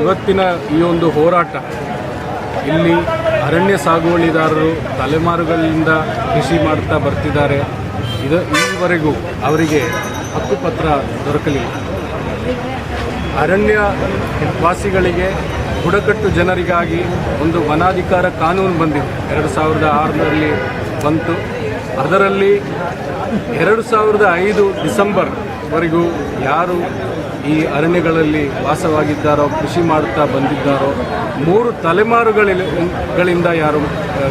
ಇವತ್ತಿನ ಈ ಒಂದು ಹೋರಾಟ, ಇಲ್ಲಿ ಅರಣ್ಯ ಸಾಗುವಳಿದಾರರು ತಲೆಮಾರುಗಳಿಂದ ಕೃಷಿ ಮಾಡ್ತಾ ಬರ್ತಿದ್ದಾರೆ. ಇದು ಈವರೆಗೂ ಅವರಿಗೆ ಹಕ್ಕುಪತ್ರ ದೊರಕಲಿಲ್ಲ. ಅರಣ್ಯ ವಾಸಿಗಳಿಗೆ ಬುಡಕಟ್ಟು ಜನರಿಗಾಗಿ ಒಂದು ವನಾಧಿಕಾರ ಕಾನೂನು ಬಂದಿದೆ. ಎರಡು ಸಾವಿರದ ಆರರಲ್ಲಿ ಬಂತು. ಅದರಲ್ಲಿ ಎರಡು ಸಾವಿರದ ಐದು ಡಿಸೆಂಬರ್ವರೆಗೂ ಯಾರು ಈ ಅರಣ್ಯಗಳಲ್ಲಿ ವಾಸವಾಗಿದ್ದಾರೋ, ಕೃಷಿ ಮಾಡುತ್ತಾ ಬಂದಿದ್ದಾರೋ, ಮೂರು ತಲೆಮಾರುಗಳಿಂದ ಗಳಿಂದ ಯಾರು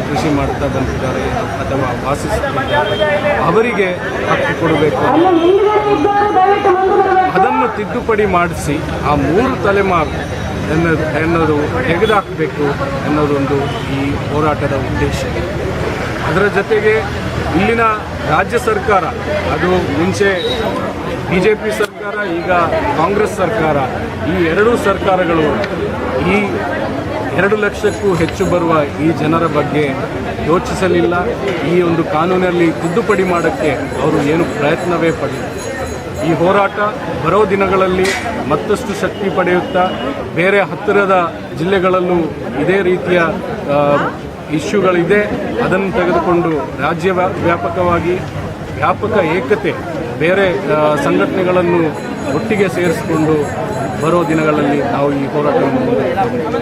ಕೃಷಿ ಮಾಡುತ್ತಾ ಬಂದಿದ್ದಾರೆ ಅಥವಾ ವಾಸಿಸುತ್ತಿದ್ದಾರೆ, ಅವರಿಗೆ ಹಕ್ಕು ಕೊಡಬೇಕು. ಅದನ್ನು ತಿದ್ದುಪಡಿ ಮಾಡಿಸಿ ಆ ಮೂರು ತಲೆಮಾರು ಎನ್ನೋದು ಎನ್ನೋದು ತೆಗೆದುಹಾಕಬೇಕು ಅನ್ನೋದೊಂದು ಈ ಹೋರಾಟದ ಉದ್ದೇಶ. ಅದರ ಜೊತೆಗೆ ಇಲ್ಲಿನ ರಾಜ್ಯ ಸರ್ಕಾರ, ಅದು ಮುಂಚೆ ಬಿ ಜೆ ಪಿ ಸರ್ಕಾರ, ಈಗ ಕಾಂಗ್ರೆಸ್ ಸರ್ಕಾರ, ಈ ಎರಡೂ ಸರ್ಕಾರಗಳು ಈ ಎರಡು ಲಕ್ಷಕ್ಕೂ ಹೆಚ್ಚು ಬರುವ ಈ ಜನರ ಬಗ್ಗೆ ಯೋಚಿಸಲಿಲ್ಲ. ಈ ಒಂದು ಕಾನೂನಲ್ಲಿ ತಿದ್ದುಪಡಿ ಮಾಡೋಕ್ಕೆ ಅವರು ಏನು ಪ್ರಯತ್ನವೇ ಪಡಲಿಲ್ಲ ಈ ಹೋರಾಟ ಬರೋ ದಿನಗಳಲ್ಲಿ ಮತ್ತಷ್ಟು ಶಕ್ತಿ ಪಡೆಯುತ್ತಾ, ಬೇರೆ ಹತ್ತಿರದ ಜಿಲ್ಲೆಗಳಲ್ಲೂ ಇದೇ ರೀತಿಯ ಇಶ್ಯೂಗಳಿದೆ. ಅದನ್ನು ತೆಗೆದುಕೊಂಡು ರಾಜ್ಯ ವ್ಯಾ- ವ್ಯಾಪಕವಾಗಿ ವ್ಯಾಪಕ ಏಕತೆ ಬೇರೆ ಸಂಘಟನೆಗಳನ್ನು ಒಟ್ಟಿಗೆ ಸೇರಿಸಿಕೊಂಡು ಬರೋ ದಿನಗಳಲ್ಲಿ ನಾವು ಈ ಹೋರಾಟವನ್ನು